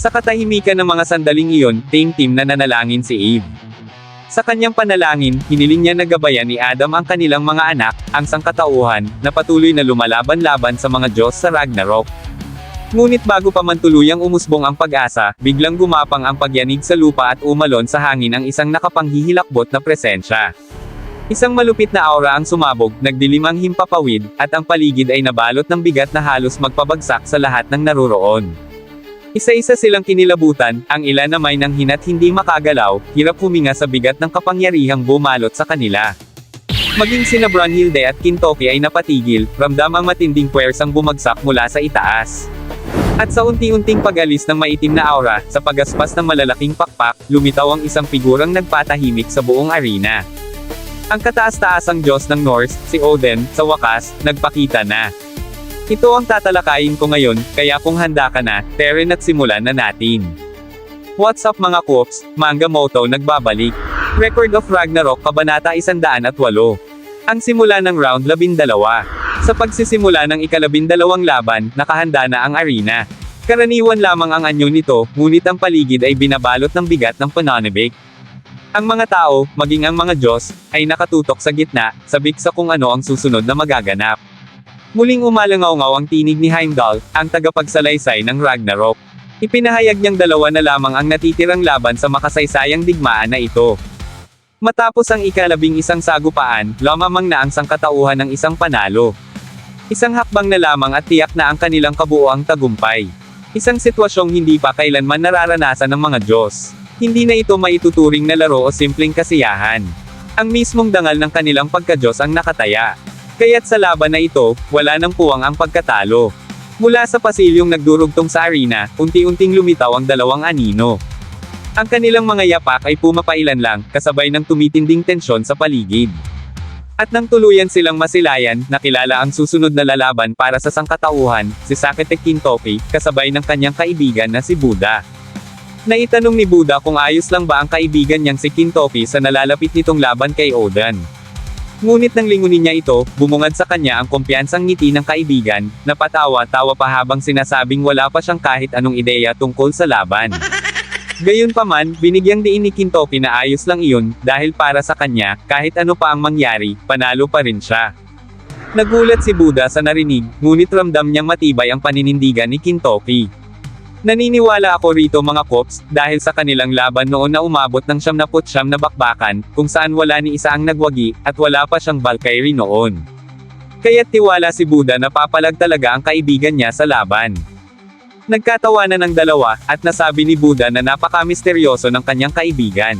Sa katahimikan ng mga sandaling iyon, team-team na nanalangin si Eve. Sa kanyang panalangin, hiniling niya na gabayan ni Adam ang kanilang mga anak, ang sangkatauhan, na patuloy na lumalaban-laban sa mga Diyos sa Ragnarok. Ngunit bago pa man tuluyang umusbong ang pag-asa, biglang gumapang ang pagyanig sa lupa at umalon sa hangin ang isang nakapanghihilakbot na presensya. Isang malupit na aura ang sumabog, nagdilim ang himpapawid, at ang paligid ay nabalot ng bigat na halos magpabagsak sa lahat ng naroroon. Isa-isa silang kinilabutan, ang ilan na may nang hinat hindi makagalaw, hirap huminga sa bigat ng kapangyarihang bumalot sa kanila. Maging sina Brunhilde at Kintoki ay napatigil, ramdam ang matinding puwersang bumagsak mula sa itaas. At sa unti-unting pag-alis ng maitim na aura, sa pagaspas ng malalaking pakpak, lumitaw ang isang figurang nagpatahimik sa buong arena. Ang kataas-taasang Diyos ng Norse, si Odin, sa wakas, nagpakita na. Ito ang tatalakayin ko ngayon, kaya kung handa ka na, Teren at simulan na natin. What's up mga Coops, Manga Moto nagbabalik. Record of Ragnarok Kabanata 108. Ang simula ng round 12. Sa pagsisimula ng ikalabindalawang laban, nakahanda na ang arena. Karaniwan lamang ang anyo nito, ngunit ang paligid ay binabalot ng bigat ng pananibik. Ang mga tao, maging ang mga Diyos, ay nakatutok sa gitna, sabik sa kung ano ang susunod na magaganap. Muling umalangaw ang tinig ni Heimdall, ang tagapagsalaysay ng Ragnarok. Ipinahayag niyang dalawa na lamang ang natitirang laban sa makasaysayang digmaan na ito. Matapos ang ikalabing isang sagupaan, lamamang na ang sangkatauhan ng isang panalo. Isang hakbang na lamang at tiyak na ang kanilang kabuoang tagumpay. Isang sitwasyong hindi pa kailanman nararanasan ng mga Diyos. Hindi na ito maituturing na laro o simpleng kasiyahan. Ang mismong dangal ng kanilang pagkadyos ang nakataya. Kaya't sa laban na ito, wala nang puwang ang pagkatalo. Mula sa pasilyong nagdurugtong sa arena, unti-unting lumitaw ang dalawang anino. Ang kanilang mga yapak ay pumapailan lang, kasabay ng tumitinding tensyon sa paligid. At nang tuluyan silang masilayan, nakilala ang susunod na lalaban para sa sangkatauhan, si Saketek Kintoki, kasabay ng kanyang kaibigan na si Buddha. Naitanong ni Buddha kung ayos lang ba ang kaibigan niyang si Kintoki sa nalalapit nitong laban kay Odan. Ngunit nang lingunin niya ito, bumungad sa kanya ang kumpiyansang ngiti ng kaibigan, napatawa-tawa pa habang sinasabing wala pa siyang kahit anong ideya tungkol sa laban. Gayunpaman, binigyang diin ni Kintoki na ayos lang iyon, dahil para sa kanya, kahit ano pa ang mangyari, panalo pa rin siya. Nagulat si Buddha sa narinig, ngunit ramdam niyang matibay ang paninindigan ni Kintoki. Naniniwala ako rito mga kops, dahil sa kanilang laban noon na umabot ng siyam na putsyam na bakbakan, kung saan wala ni isa ang nagwagi, at wala pa siyang Valkyrie noon. Kaya't tiwala si Buddha na papalag talaga ang kaibigan niya sa laban. Nagkatawanan ng dalawa, at nasabi ni Buddha na napaka-misteryoso ng kanyang kaibigan.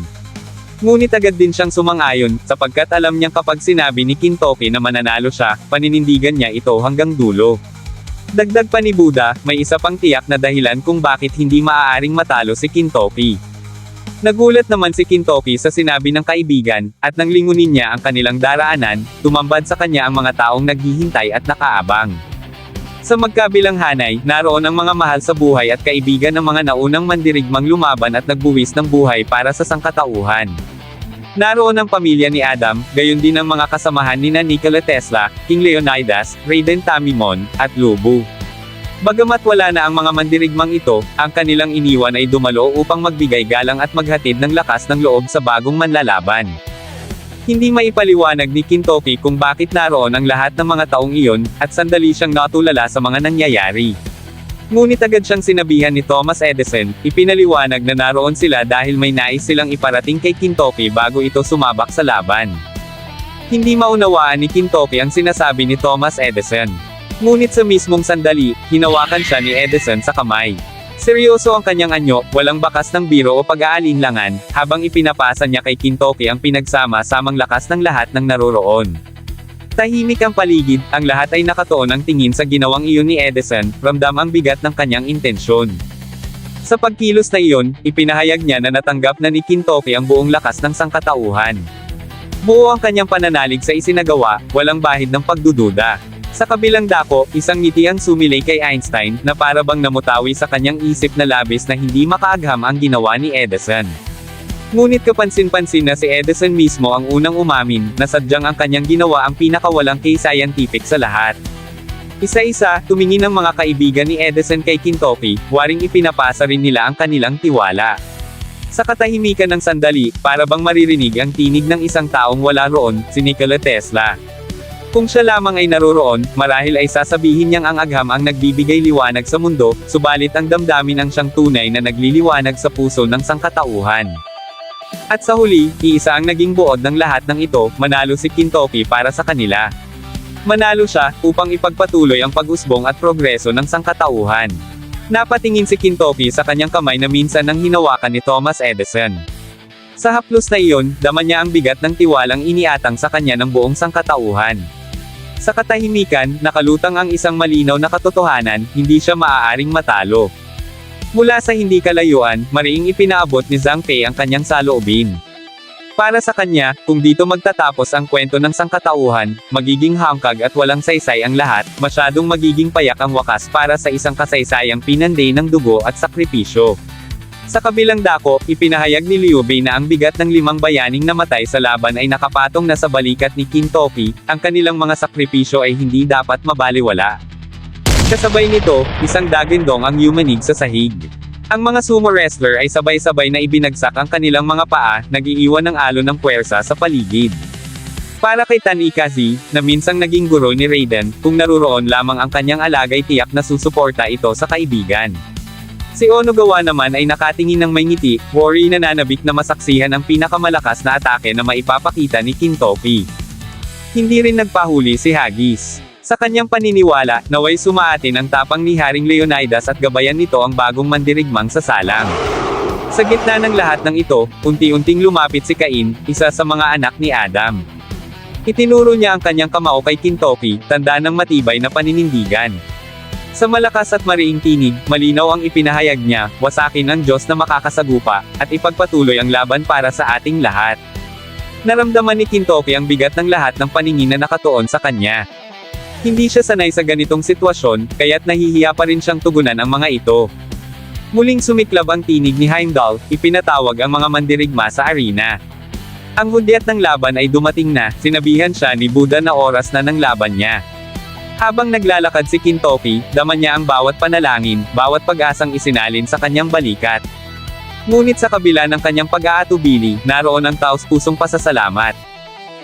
Ngunit agad din siyang sumang-ayon, sapagkat alam niyang kapag sinabi ni Kintoki na mananalo siya, paninindigan niya ito hanggang dulo. Dagdag pa ni Buddha, may isa pang tiyak na dahilan kung bakit hindi maaaring matalo si Kintoki. Nagulat naman si Kintoki sa sinabi ng kaibigan, at nang lingunin niya ang kanilang daraanan, tumambad sa kanya ang mga taong naghihintay at nakaabang. Sa magkabilang hanay, naroon ang mga mahal sa buhay at kaibigan ng mga naunang mandirigmang lumaban at nagbuwis ng buhay para sa sangkatauhan. Naroon ang pamilya ni Adam, gayon din ang mga kasamahan ni na Nikola Tesla, King Leonidas, Raiden Tamimon, at Lubu. Bagamat wala na ang mga mandirigmang ito, ang kanilang iniwan ay dumalo upang magbigay galang at maghatid ng lakas ng loob sa bagong manlalaban. Hindi maipaliwanag ni Kintoki kung bakit naroon ang lahat ng mga taong iyon, at sandali siyang natulala sa mga nangyayari. Ngunit agad siyang sinabihan ni Thomas Edison, ipinaliwanag na naroon sila dahil may nais silang iparating kay Kintoki bago ito sumabak sa laban. Hindi maunawaan ni Kintoki ang sinasabi ni Thomas Edison. Ngunit sa mismong sandali, hinawakan siya ni Edison sa kamay. Seryoso ang kanyang anyo, walang bakas ng biro o pag-aalinlangan, habang ipinapasa niya kay Kintoki ang pinagsama-samang lakas ng lahat ng naroroon. Tahimik ang paligid, ang lahat ay nakatuon ang tingin sa ginawang iyon ni Edison, ramdam ang bigat ng kanyang intensyon. Sa pagkilos na iyon, ipinahayag niya na natanggap na ni Kintoki ang buong lakas ng sangkatauhan. Buo ang kanyang pananalig sa isinagawa, walang bahid ng pagdududa. Sa kabilang dako, isang ngiti ang sumilay kay Einstein, na para bang namutawi sa kanyang isip na labis na hindi makaagham ang ginawa ni Edison. Ngunit kapansin-pansin na si Edison mismo ang unang umamin, na sadyang ang kanyang ginawa ang pinakawalang kay scientific sa lahat. Isa-isa, tumingin ang mga kaibigan ni Edison kay Kintoki, waring ipinapasa rin nila ang kanilang tiwala. Sa katahimikan ng sandali, para bang maririnig ang tinig ng isang taong wala roon, si Nikola Tesla. Kung siya lamang ay naroroon, marahil ay sasabihin niyang ang agham ang nagbibigay liwanag sa mundo, subalit ang damdamin ang siyang tunay na nagliliwanag sa puso ng sangkatauhan. At sa huli, iisa ang naging buod ng lahat ng ito, manalo si Kintoki para sa kanila. Manalo siya, upang ipagpatuloy ang pag-usbong at progreso ng sangkatauhan. Napatingin si Kintoki sa kanyang kamay na minsan nang hinawakan ni Thomas Edison. Sa haplos na iyon, dama niya ang bigat ng tiwalang iniatang sa kanya ng buong sangkatauhan. Sa katahimikan, nakalutang ang isang malinaw na katotohanan, hindi siya maaaring matalo. Mula sa hindi kalayuan, mariing ipinaabot ni Zhang Fei ang kanyang saloobin. Para sa kanya, kung dito magtatapos ang kwento ng sangkatauhan, magiging hangkag at walang saysay ang lahat, masyadong magiging payak ang wakas para sa isang kasaysayang pinanday ng dugo at sakripisyo. Sa kabilang dako, ipinahayag ni Liu Bei na ang bigat ng limang bayaning namatay sa laban ay nakapatong na sa balikat ni Kintoki, ang kanilang mga sakripisyo ay hindi dapat mabaliwala. Kasabay nito, isang dagindong ang yumanig sa sahig. Ang mga sumo wrestler ay sabay-sabay na ibinagsak ang kanilang mga paa, nagiiwan ng alon ng puwersa sa paligid. Para kay Tan Ikazi, na minsang naging guro ni Raiden, kung naruroon lamang ang kanyang alagay tiyak na susuporta ito sa kaibigan. Si Onogawa naman ay nakatingin ng may ngiti, worry na nanabik na masaksihan ang pinakamalakas na atake na maipapakita ni Kintoki. Hindi rin nagpahuli si Hagis. Sa kanyang paniniwala, naway sumaatin ang tapang ni Haring Leonidas at gabayan nito ang bagong mandirigmang sa salang. Sa gitna ng lahat ng ito, unti-unting lumapit si Cain, isa sa mga anak ni Adam. Itinuro niya ang kanyang kamao kay Kintoki, tanda ng matibay na paninindigan. Sa malakas at mariing tinig, malinaw ang ipinahayag niya, wasakin ng Diyos na makakasagupa, at ipagpatuloy ang laban para sa ating lahat. Naramdaman ni Kintoki ang bigat ng lahat ng paningin na nakatuon sa kanya. Hindi siya sanay sa ganitong sitwasyon, kaya't nahihiya pa rin siyang tugunan ang mga ito. Muling sumiklab ang tinig ni Heimdall, ipinatawag ang mga mandirigma sa arena. Ang hudyat ng laban ay dumating na, sinabihan siya ni Buddha na oras na ng laban niya. Habang naglalakad si Kintoki, dama niya ang bawat panalangin, bawat pag-asang isinalin sa kanyang balikat. Ngunit sa kabila ng kanyang pag-aatubili, naroon ang taos-pusong pasasalamat.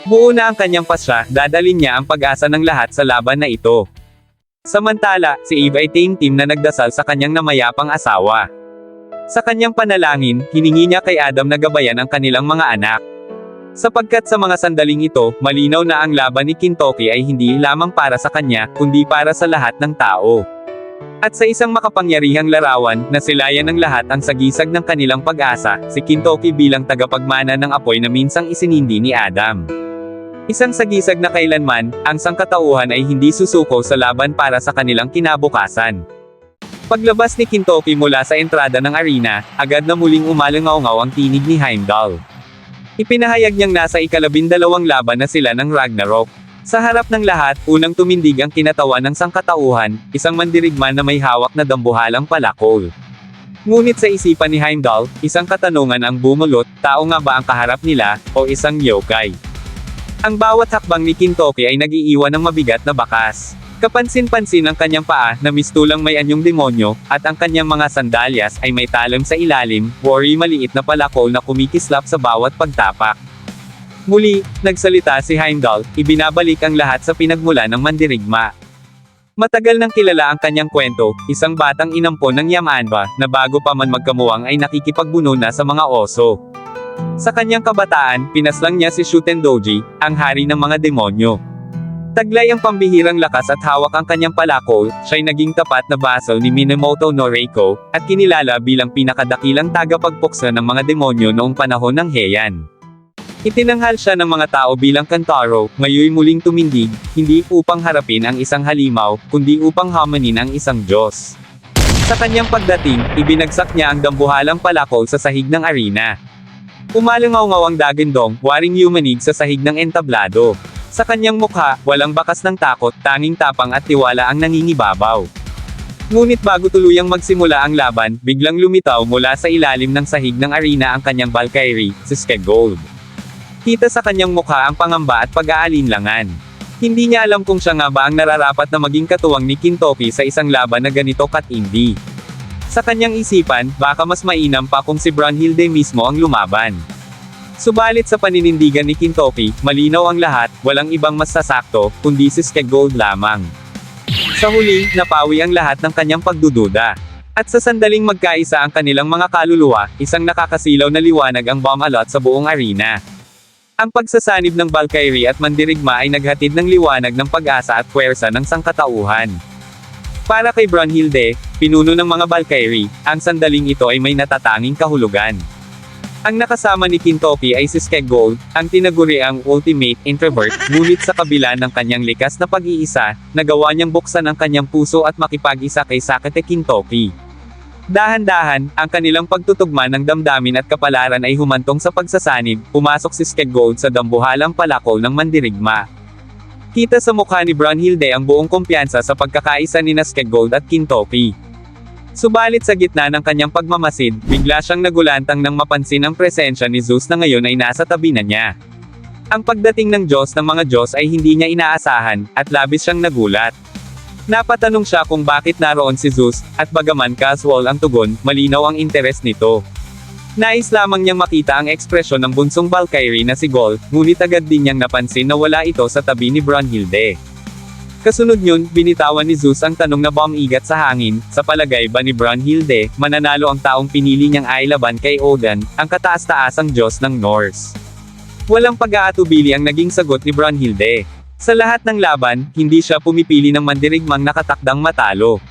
Buo na ang kanyang pasya, dadalin niya ang pag-asa ng lahat sa laban na ito. Samantala, si Eve ay team-team na nagdasal sa kanyang namayapang asawa. Sa kanyang panalangin, hiningi niya kay Adam na gabayan ang kanilang mga anak. Sapagkat sa mga sandaling ito, malinaw na ang laban ni Kintoki ay hindi lamang para sa kanya, kundi para sa lahat ng tao. At sa isang makapangyarihang larawan, nasilayan ng lahat ang sagisag ng kanilang pag-asa, si Kintoki bilang tagapagmana ng apoy na minsang isinindi ni Adam. Isang sagisag na kailanman, ang sangkatauhan ay hindi susuko sa laban para sa kanilang kinabukasan. Paglabas ni Kintoki mula sa entrada ng arena, agad na muling umalangaw ang tinig ni Heimdall. Ipinahayag niyang nasa ikalabindalawang laban na sila ng Ragnarok. Sa harap ng lahat, unang tumindig ang kinatawan ng sangkatauhan, isang mandirigman na may hawak na dambuhalang palakol. Ngunit sa isipan ni Heimdall, isang katanungan ang bumulot, tao nga ba ang kaharap nila, o isang yokai? Ang bawat hakbang ni Kintoki ay nagiiwan ng mabigat na bakas. Kapansin-pansin ang kanyang paa na mistulang may anyong demonyo, at ang kanyang mga sandalyas ay may talim sa ilalim, worry maliit na palakol na kumikislap sa bawat pagtapak. Muli, nagsalita si Heimdall, ibinabalik ang lahat sa pinagmula ng mandirigma. Matagal nang kilala ang kanyang kwento, isang batang inampon ng Yamanba, na bago pa man magkamuwang ay nakikipagbuno na sa mga oso. Sa kanyang kabataan, pinaslang niya si Shuten Doji, ang hari ng mga demonyo. Taglay ang pambihirang lakas at hawak ang kanyang palakol, siya'y naging tapat na vassal ni Minamoto no Reiko, at kinilala bilang pinakadakilang tagapagpuksa ng mga demonyo noong panahon ng Heian. Itinanghal siya ng mga tao bilang Kantaro, ngayoy muling tumindig, hindi upang harapin ang isang halimaw, kundi upang hamanin ang isang Diyos. Sa kanyang pagdating, ibinagsak niya ang dambuhalang palakol sa sahig ng arena. Umalangaw ang dagindong, waring yumanig sa sahig ng entablado. Sa kanyang mukha, walang bakas ng takot, tanging tapang at tiwala ang nangingibabaw. Ngunit bago tuluyang magsimula ang laban, biglang lumitaw mula sa ilalim ng sahig ng arena ang kanyang Valkyrie, si Skegold. Kita sa kanyang mukha ang pangamba at pag-aalinlangan. Hindi niya alam kung siya nga ba ang nararapat na maging katuwang ni Kintoki sa isang laban na ganito katindi. Sa kanyang isipan, baka mas mainam pa kung si Brunhilde mismo ang lumaban. Subalit sa paninindigan ni Kintoki, malinaw ang lahat, walang ibang mas sasakto, kundi si Skegold lamang. Sa huli, napawi ang lahat ng kanyang pagdududa. At sa sandaling magkaisa ang kanilang mga kaluluwa, isang nakakasilaw na liwanag ang bomb alot sa buong arena. Ang pagsasanib ng Valkyrie at Mandirigma ay naghatid ng liwanag ng pag-asa at puwersa ng sangkatauhan. Para kay Brunhilde, pinuno ng mga Valkyrie, ang sandaling ito ay may natatanging kahulugan. Ang nakasama ni Kintoki ay si Skegold, ang tinaguri ang ultimate introvert, ngunit sa kabila ng kanyang likas na pag-iisa, nagawa niyang buksan ang kanyang puso at makipag-isa kay Sakate Kintoki. Dahan-dahan, ang kanilang pagtutugma ng damdamin at kapalaran ay humantong sa pagsasanib, pumasok si Skegold sa dambuhalang palakol ng mandirigma. Kita sa mukha ni Brunhilde ang buong kumpiyansa sa pagkakaisa ni Skegold at Kintoki. Subalit sa gitna ng kanyang pagmamasid, bigla siyang nagulantang nang mapansin ang presensya ni Zeus na ngayon ay nasa tabi na niya. Ang pagdating ng Diyos ng mga Diyos ay hindi niya inaasahan, at labis siyang nagulat. Napatanong siya kung bakit naroon si Zeus, at bagaman casual ang tugon, malinaw ang interes nito. Nais lamang niyang makita ang ekspresyon ng bunsong Valkyrie na si Gol, ngunit agad din niyang napansin na wala ito sa tabi ni Brunhilde. Kasunod yun, binitawan ni Zeus ang tanong na bomb igat sa hangin, sa palagay ba ni Brunhilde, mananalo ang taong pinili niyang ay laban kay Odin, ang kataas-taasang Diyos ng Norse. Walang pag-aatubili ang naging sagot ni Brunhilde. Sa lahat ng laban, hindi siya pumipili ng mandirigmang nakatakdang matalo.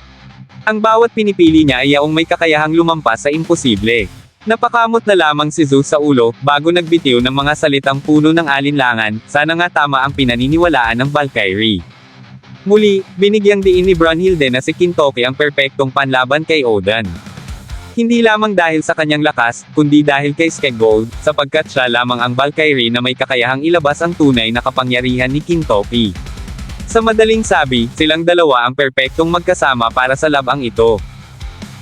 Ang bawat pinipili niya ay yaong may kakayahang lumampas sa imposible. Napakamot na lamang si Zeus sa ulo, bago nagbitiw ng mga salitang puno ng alinlangan, sana nga tama ang pinaniniwalaan ng Valkyrie. Muli, binigyang diin ni Brunhilde na si Kintoki ang perpektong panlaban kay Odin. Hindi lamang dahil sa kanyang lakas, kundi dahil kay Skegold, sapagkat siya lamang ang Valkyrie na may kakayahang ilabas ang tunay na kapangyarihan ni Kintoki. Sa madaling sabi, silang dalawa ang perpektong magkasama para sa labang ito.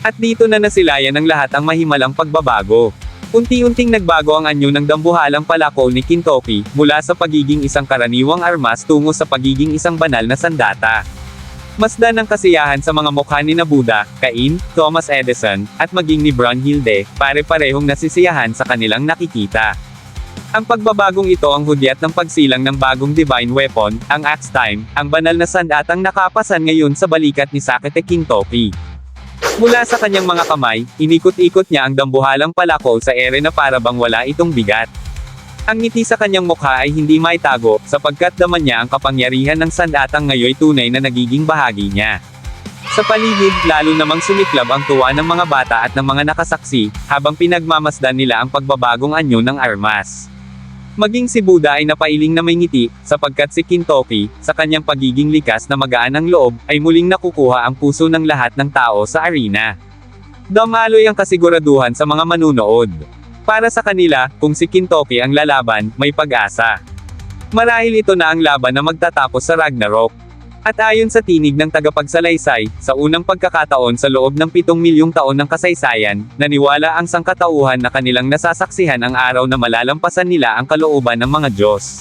At dito na nasilayan ng lahat ang mahimalang pagbabago. Unti-unting nagbago ang anyo ng dambuhalang palakol ni Kintoki, mula sa pagiging isang karaniwang armas tungo sa pagiging isang banal na sandata. Masdan ng kasiyahan sa mga mukha ni na Buddha, Cain, Thomas Edison, at maging ni Brunhilde, pare-parehong nasisiyahan sa kanilang nakikita. Ang pagbabagong ito ang hudyat ng pagsilang ng bagong divine weapon, ang Axe Time, ang banal na sandatang nakapasan ngayon sa balikat ni Sakete Kintoki. Mula sa kanyang mga kamay, inikot-ikot niya ang dambuhalang palakol sa ere na para bang wala itong bigat. Ang ngiti sa kanyang mukha ay hindi maitago, sapagkat daman niya ang kapangyarihan ng sandatang ngayoy tunay na nagiging bahagi niya. Sa paligid, lalo namang sumiklab ang tuwa ng mga bata at ng mga nakasaksi, habang pinagmamasdan nila ang pagbabagong anyo ng armas. Maging si Buddha ay napailing na may ngiti, sapagkat si Kintoki, sa kanyang pagiging likas na magaan ang loob, ay muling nakukuha ang puso ng lahat ng tao sa arena. Damaloy ang kasiguraduhan sa mga manunood. Para sa kanila, kung si Kintoki ang lalaban, may pag-asa. Marahil ito na ang laban na magtatapos sa Ragnarok. At ayon sa tinig ng tagapagsalaysay, sa unang pagkakataon sa loob ng pitong milyong taon ng kasaysayan, naniwala ang sangkatauhan na kanilang nasasaksihan ang araw na malalampasan nila ang kalooban ng mga Diyos.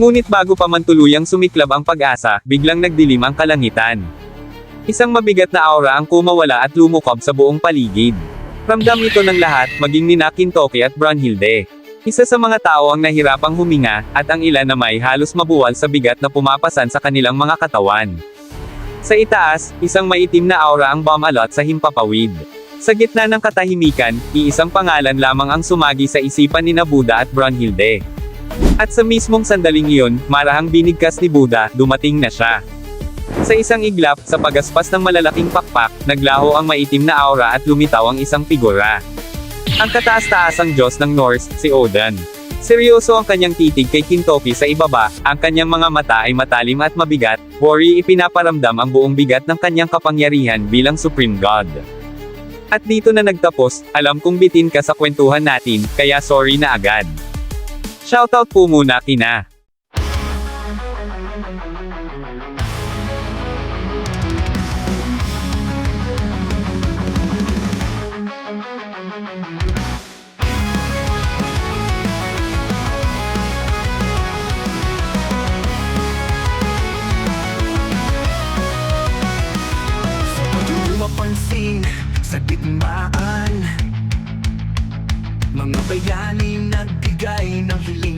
Ngunit bago pa man tuluyang sumiklab ang pag-asa, biglang nagdilim ang kalangitan. Isang mabigat na aura ang kumawala at lumukob sa buong paligid. Ramdam ito ng lahat, maging ni Kintoki at Brunhilde. Isa sa mga tao ang nahirapang huminga, at ang ilan na may halos mabuwal sa bigat na pumapasan sa kanilang mga katawan. Sa itaas, isang maitim na aura ang bumalot sa himpapawid. Sa gitna ng katahimikan, iisang pangalan lamang ang sumagi sa isipan ni na Buddha at Brunhilde. At sa mismong sandaling iyon, marahang binigkas ni Buddha, dumating na siya. Sa isang iglap, sa pagaspas ng malalaking pakpak, naglaho ang maitim na aura at lumitaw ang isang figura. Ang kataas-taasang Diyos ng Norse, si Odin. Seryoso ang kanyang titig kay Kintoki sa ibaba, ang kanyang mga mata ay matalim at mabigat, worry ipinaparamdam ang buong bigat ng kanyang kapangyarihan bilang Supreme God. At dito na nagtapos, alam kong bitin ka sa kwentuhan natin, kaya sorry na agad. Shoutout po muna kina. pansin sa gitmaan Mga bayani nagbigay ng hiling